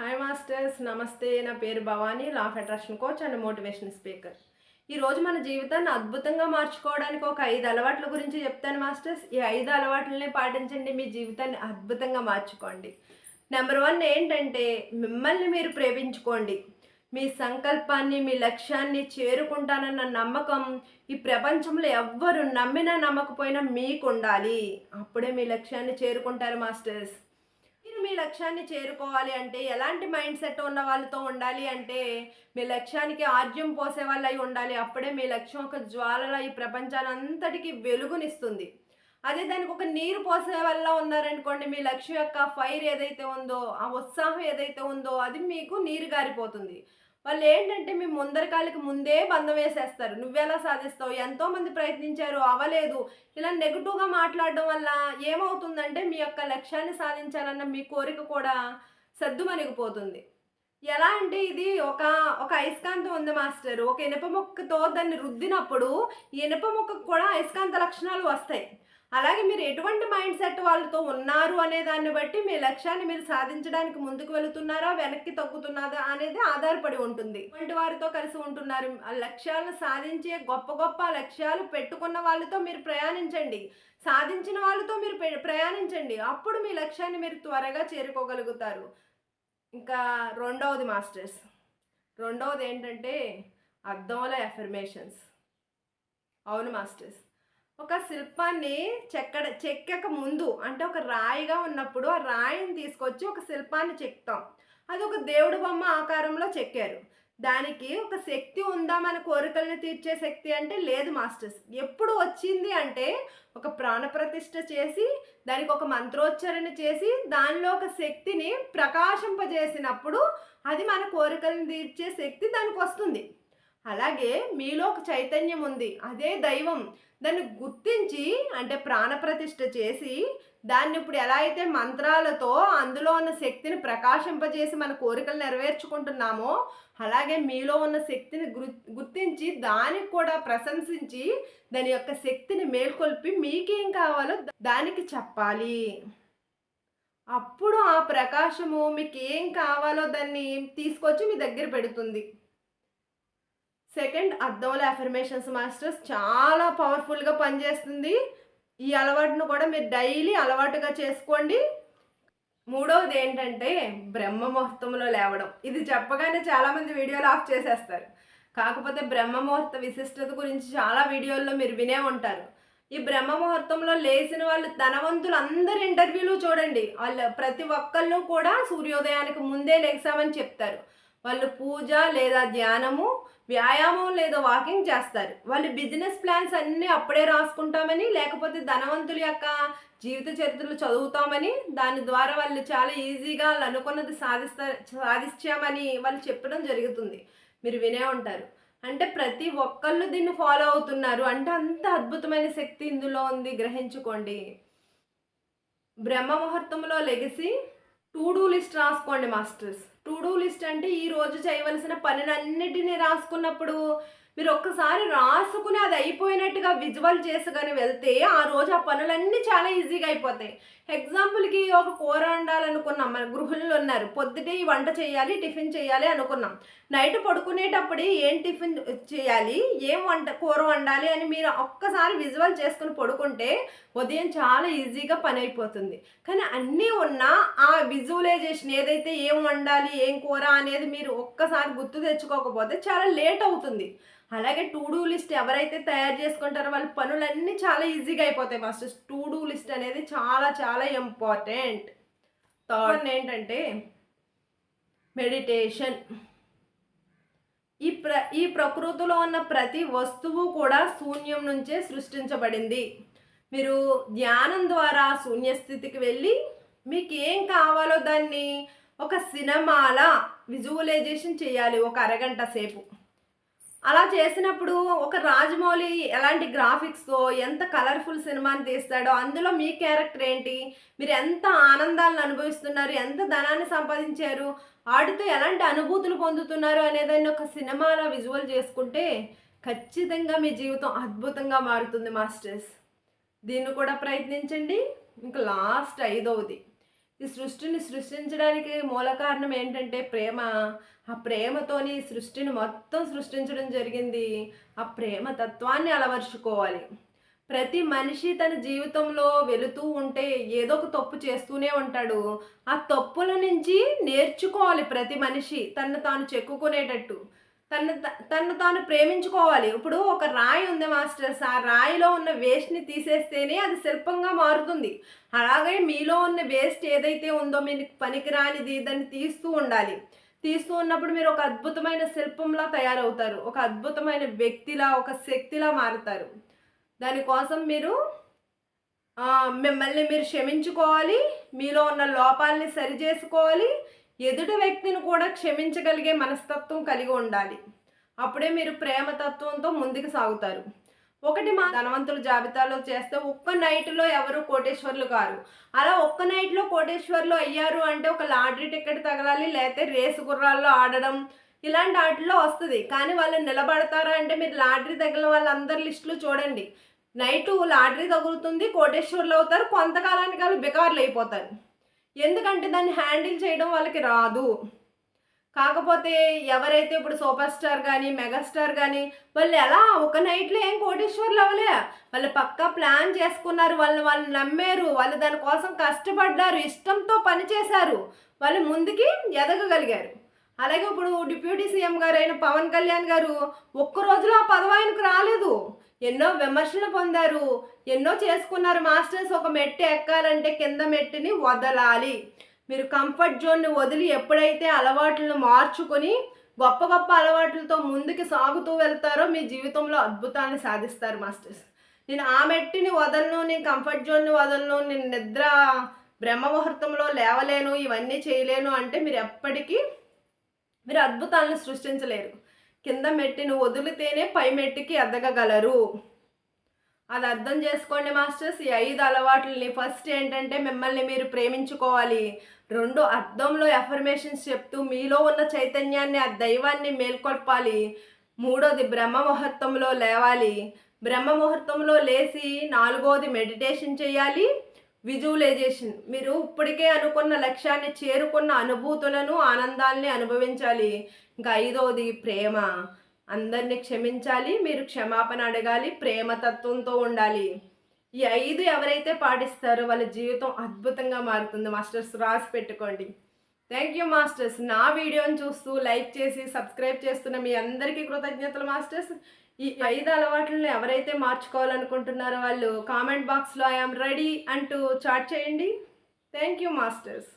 Hi masters నమస్తే నా పేరు Bhavani law attraction coach and motivation speaker ఈరోజు మన జీవితాన్ని అద్భుతంగా మార్చుకోవడానికి ఒక ఐదు అలవాట్ల గురించి చెప్తాను మాస్టర్స్ ఈ ఐదు అలవాట్లనే పాటించండి మీ జీవితాన్ని అద్భుతంగా మార్చుకోండి. నెంబర్ వన్ ఏంటంటే మిమ్మల్ని మీరు ప్రేమించుకోండి. మీ సంకల్పాన్ని మీ లక్ష్యాన్ని చేరుకుంటానన్న నమ్మకం ఈ ప్రపంచంలో ఎవ్వరు నమ్మినా నమ్మకపోయినా మీకు ఉండాలి అప్పుడే మీ లక్ష్యాన్ని చేరుకుంటారు మాస్టర్స్ మీ లక్ష్యాన్ని చేరుకోవాలి అంటే ఎలాంటి మైండ్ సెట్ ఉన్న వాళ్ళతో ఉండాలి అంటే మీ లక్ష్యానికి ఆర్జ్యం పోసే వాళ్ళు అయి ఉండాలి. అప్పుడే మీ లక్ష్యం ఒక జ్వాలల ఈ ప్రపంచానంతటికి వెలుగునిస్తుంది. అదే దానికి ఒక నీరు పోసే వల్ల ఉన్నారనుకోండి మీ లక్ష్యం యొక్క ఫైర్ ఏదైతే ఉందో ఆ ఉత్సాహం ఏదైతే ఉందో అది మీకు నీరు గారిపోతుంది. వాళ్ళు ఏంటంటే మీ ముందరకాలకి ముందే బంధం వేసేస్తారు. నువ్వెలా సాధిస్తావు? ఎంతోమంది ప్రయత్నించారు అవ్వలేదు. ఇలా నెగిటివ్గా మాట్లాడడం వల్ల ఏమవుతుందంటే మీ యొక్క లక్ష్యాన్ని సాధించాలన్న మీ కోరిక కూడా సద్దుమణిగిపోతుంది. ఎలా అంటే ఇది ఒక ఒక అయస్కాంతం ఉంది మాస్టర్. ఒక ఇనుప మొక్కతో దాన్ని రుద్దినప్పుడు ఇనప ఇనుప మొక్కకు కూడా అయస్కాంత లక్షణాలు వస్తాయి. అలాగే మీరు ఎటువంటి మైండ్ సెట్ వాళ్ళతో ఉన్నారు అనే దాన్ని బట్టి మీ లక్ష్యాన్ని మీరు సాధించడానికి ముందుకు వెళుతున్నారా వెనక్కి తగ్గుతున్నారా అనేది ఆధారపడి ఉంటుంది. ఇటువంటి వారితో కలిసి ఉంటున్నారు. ఆ లక్ష్యాలను సాధించే గొప్ప గొప్ప లక్ష్యాలు పెట్టుకున్న వాళ్ళతో మీరు ప్రయాణించండి. సాధించిన వాళ్ళతో మీరు పె- ప్రయాణించండి. అప్పుడు మీ లక్ష్యాన్ని మీరు త్వరగా చేరుకోగలుగుతారు. ఇంకా రెండవది మాస్టర్స్. రెండవది ఏంటంటే అర్థంలో ఎఫర్మేషన్స్ అవును మాస్టర్స్. ఒక శిల్పాన్ని చెక్కడ చెక్కక ముందు అంటే ఒక రాయిగా ఉన్నప్పుడు ఆ రాయిని తీసుకొచ్చి ఒక శిల్పాన్ని చెక్తాం అది ఒక దేవుడు బొమ్మ ఆకారంలో చెక్కారు. దానికి ఒక శక్తి ఉందా మన కోరికల్ని తీర్చే శక్తి అంటే లేదు మాస్టర్స్. ఎప్పుడు వచ్చింది అంటే ఒక ప్రాణప్రతిష్ఠ చేసి దానికి ఒక మంత్రోచ్చారణ చేసి దానిలో ఒక శక్తిని ప్రకాశింపజేసినప్పుడు అది మన కోరికలను తీర్చే శక్తి దానికి వస్తుంది అలాగే మీలో ఒక చైతన్యం ఉంది అదే దైవం. దాన్ని గుర్తించి అంటే ప్రాణప్రతిష్ఠ చేసి దాన్ని ఇప్పుడు ఎలా అయితే మంత్రాలతో అందులో ఉన్న శక్తిని ప్రకాశింపజేసి మన కోరికలు నెరవేర్చుకుంటున్నామో అలాగే మీలో ఉన్న శక్తిని గుర్తించి దానికి కూడా ప్రశంసించి దాని యొక్క శక్తిని మేల్కొల్పి మీకేం కావాలో దానికి చెప్పాలి. అప్పుడు ఆ ప్రకాశము మీకు ఏం కావాలో దాన్ని తీసుకొచ్చి మీ దగ్గర పెడుతుంది. సెకండ్ అర్థంలో అఫర్మేషన్స్ మాస్టర్స్ చాలా పవర్ఫుల్గా పనిచేస్తుంది. ఈ అలవాటును కూడా మీరు డైలీ అలవాటుగా చేసుకోండి. మూడవది ఏంటంటే బ్రహ్మ ముహూర్తంలో లేవడం. ఇది చెప్పగానే చాలామంది వీడియోలు ఆఫ్ చేసేస్తారు. కాకపోతే బ్రహ్మ ముహూర్త విశిష్టత గురించి చాలా వీడియోల్లో మీరు వినే ఉంటారు. ఈ బ్రహ్మ ముహూర్తంలో లేచిన వాళ్ళు ధనవంతులు అందరి ఇంటర్వ్యూలు చూడండి. వాళ్ళు ప్రతి ఒక్కళ్ళు కూడా సూర్యోదయానికి ముందే లేచామని చెప్తారు. వాళ్ళు పూజ లేదా ధ్యానము వ్యాయామం లేదా వాకింగ్ చేస్తారు. వాళ్ళు బిజినెస్ ప్లాన్స్ అన్నీ అప్పుడే రాసుకుంటామని లేకపోతే ధనవంతుల యొక్క జీవిత చరిత్రలు చదువుతామని దాని ద్వారా వాళ్ళు చాలా ఈజీగా వాళ్ళు అనుకున్నది సాధిస్తా సాధించామని వాళ్ళు చెప్పడం జరుగుతుంది. మీరు వినే ఉంటారు. అంటే ప్రతి ఒక్కళ్ళు దీన్ని ఫాలో అవుతున్నారు. అంటే అంత అద్భుతమైన శక్తి ఇందులో ఉంది. గ్రహించుకోండి. బ్రహ్మ ముహూర్తంలో లెగిసి టు డూ లిస్ట్ రాసుకోండి మాస్టర్స్. టు డూ లిస్ట్ అంటే ఈ రోజు చేయవలసిన పనులన్నిటినీ రాసుకున్నప్పుడు మీరు ఒక్కసారి రాసుకుని అది అయిపోయినట్టుగా విజువల్ చేసుకొని వెళ్తే ఆ రోజు ఆ పనులన్నీ చాలా ఈజీగా అయిపోతాయి. ఎగ్జాంపుల్కి ఒక కూర వండాలనుకున్నాం మన గృహిణులు ఉన్నారు. పొద్దుటే ఈ వంట చేయాలి టిఫిన్ చేయాలి అనుకున్నాం. నైట్ పడుకునేటప్పుడు ఏం టిఫిన్ చేయాలి ఏం వంట కూర వండాలి అని మీరు ఒక్కసారి విజువల్ చేసుకుని పడుకుంటే ఉదయం చాలా ఈజీగా పని అయిపోతుంది. కానీ అన్నీ ఉన్నా ఆ విజువలైజేషన్ ఏదైతే ఏం వండాలి ఏం కూర అనేది మీరు ఒక్కసారి గుర్తు తెచ్చుకోకపోతే చాలా లేట్ అవుతుంది. అలాగే టు డూ లిస్ట్ ఎవరైతే తయారు చేసుకుంటారో వాళ్ళ పనులన్నీ చాలా ఈజీగా అయిపోతాయి మాస్టర్స్. టు డూ లిస్ట్ అనేది చాలా చాలా ఇంపార్టెంట్. థర్డ్ ఏంటంటే మెడిటేషన్. ఈ ప్ర ఈ ప్రకృతిలో ఉన్న ప్రతి వస్తువు కూడా శూన్యం నుంచే సృష్టించబడింది. మీరు ధ్యానం ద్వారా శూన్యస్థితికి వెళ్ళి మీకు ఏం కావాలో దాన్ని ఒక సినిమాలా విజువలైజేషన్ చేయాలి ఒక అరగంట సేపు. అలా చేసినప్పుడు ఒక రాజమౌళి ఎలాంటి గ్రాఫిక్స్తో ఎంత కలర్ఫుల్ సినిమాని తీస్తాడో అందులో మీ క్యారెక్టర్ ఏంటి? మీరు ఎంత ఆనందాలను అనుభవిస్తున్నారు? ఎంత ధనాన్ని సంపాదించారు? ఆడితో ఎలాంటి అనుభూతులు పొందుతున్నారు అనేదాన్ని ఒక సినిమాలో విజువల్ చేసుకుంటే ఖచ్చితంగా మీ జీవితం అద్భుతంగా మారుతుంది మాస్టర్స్. దీన్ని కూడా ప్రయత్నించండి. ఇంకా లాస్ట్ ఐదవది. ఈ సృష్టిని సృష్టించడానికి మూల కారణం ఏంటంటే ప్రేమ. ఆ ప్రేమతోని ఈ సృష్టిని మొత్తం సృష్టించడం జరిగింది. ఆ ప్రేమ తత్వాన్ని అలవర్చుకోవాలి. ప్రతి మనిషి తన జీవితంలో వెళుతూ ఉంటే ఏదో ఒక తప్పు చేస్తూనే ఉంటాడు. ఆ తప్పుల నుంచి నేర్చుకోవాలి ప్రతి మనిషి తను తాను చెక్కుకునేటట్టు. తను తను తాను ప్రేమించుకోవాలి. ఇప్పుడు ఒక రాయి ఉంది మాస్టర్స్. ఆ రాయిలో ఉన్న వేస్ట్ని తీసేస్తేనే అది శిల్పంగా మారుతుంది. అలాగే మీలో ఉన్న వేస్ట్ ఏదైతే ఉందో మీకు పనికిరానిది దాన్ని తీస్తూ ఉండాలి. తీస్తూ ఉన్నప్పుడు మీరు ఒక అద్భుతమైన శిల్పంలా తయారవుతారు. ఒక అద్భుతమైన వ్యక్తిలా ఒక శక్తిలా మారుతారు. దానికోసం మీరు మిమ్మల్ని మీరు క్షమించుకోవాలి. మీలో ఉన్న లోపాలని సరిచేసుకోవాలి. ఎదుటి వ్యక్తిని కూడా క్షమించగలిగే మనస్తత్వం కలిగి ఉండాలి. అప్పుడే మీరు ప్రేమతత్వంతో ముందుకు సాగుతారు. ఒకటి మా ధనవంతుల జాబితాలో చేస్తే ఒక్క నైట్లో ఎవరు కోటేశ్వర్లు కారు. అలా ఒక్క నైట్లో కోటేశ్వర్లు అయ్యారు అంటే ఒక లాటరీ టికెట్ తగలాలి లేకపోతే రేసు గుర్రాల్లో ఆడడం ఇలాంటి వాటిలో వస్తుంది. కానీ వాళ్ళు నిలబడతారా అంటే మీరు లాటరీ తగిలిన వాళ్ళందరి లిస్టులు చూడండి. నైటు లాటరీ తగులుతుంది కోటేశ్వర్లు అవుతారు కొంతకాలానికి వాళ్ళు బికార్లు అయిపోతారు. ఎందుకంటే దాన్ని హ్యాండిల్ చేయడం వాళ్ళకి రాదు. కాకపోతే ఎవరైతే ఇప్పుడు సూపర్ స్టార్ కానీ మెగాస్టార్ కానీ వాళ్ళు ఎలా ఒక నైట్లో ఏం కోటేశ్వర్లు అవ్వలే. వాళ్ళు పక్కా ప్లాన్ చేసుకున్నారు వాళ్ళని వాళ్ళు నమ్మారు వాళ్ళు దానికోసం కష్టపడ్డారు ఇష్టంతో పనిచేశారు వాళ్ళు ముందుకి ఎదగగలిగారు. అలాగే ఇప్పుడు డిప్యూటీ సీఎం గారు అయిన పవన్ కళ్యాణ్ గారు ఒక్క రోజులో ఆ పదవి ఆయనకు రాలేదు. ఎన్నో విమర్శలు పొందారు. ఎన్నో చేసుకున్నారు మాస్టర్స్. ఒక మెట్టు ఎక్కాలంటే కింద మెట్టుని వదలాలి. మీరు కంఫర్ట్ జోన్ని వదిలి ఎప్పుడైతే అలవాట్లను మార్చుకొని గొప్ప గొప్ప అలవాట్లతో ముందుకు సాగుతూ వెళ్తారో మీ జీవితంలో అద్భుతాన్ని సాధిస్తారు మాస్టర్స్. నేను ఆ మెట్టిని వదలను నేను కంఫర్ట్ జోన్ని వదలను నేను నిద్ర బ్రహ్మ ముహూర్తంలో లేవలేను ఇవన్నీ చేయలేను అంటే మీరు ఎప్పటికీ మీరు అద్భుతాలను సృష్టించలేరు. కింద మెట్టిని వదిలితేనే పై మెట్టికి ఎదగగలరు. అది అర్థం చేసుకోండి మాస్టర్స్. ఈ ఐదు అలవాట్లని ఫస్ట్ ఏంటంటే మిమ్మల్ని మీరు ప్రేమించుకోవాలి. రెండు అర్థంలో ఎఫర్మేషన్స్ చెప్తూ మీలో ఉన్న చైతన్యాన్ని ఆ దైవాన్ని మేల్కొల్పాలి. మూడోది బ్రహ్మ ముహూర్తంలో లేవాలి. బ్రహ్మ ముహూర్తంలో లేచి నాలుగోది మెడిటేషన్ చేయాలి. విజువలైజేషన్. మీరు ఇప్పటికే అనుకున్న లక్ష్యాన్ని చేరుకున్న అనుభూతులను ఆనందాల్ని అనుభవించాలి. ఇంకా ఐదవది ప్రేమ. అందరినీ క్షమించాలి మీరు క్షమాపణ అడగాలి ప్రేమతత్వంతో ఉండాలి. ఈ ఐదు ఎవరైతే పాటిస్తారో వాళ్ళ జీవితం అద్భుతంగా మారుతుంది. మాస్టర్స్ రాసి పెట్టుకోండి. Thank you masters. నా వీడియోని చూస్తూ లైక్ చేసి సబ్స్క్రైబ్ చేస్తున్న మీ అందరికీ కృతజ్ఞతలు మాస్టర్స్. ఈ ఐదు అలవాట్లను ఎవరైతే మార్చుకోవాలనుకుంటున్నారో వాళ్ళు కామెంట్ బాక్స్లో ఐఎమ్ రెడీ అంటూ చాట్ చేయండి. Thank you masters.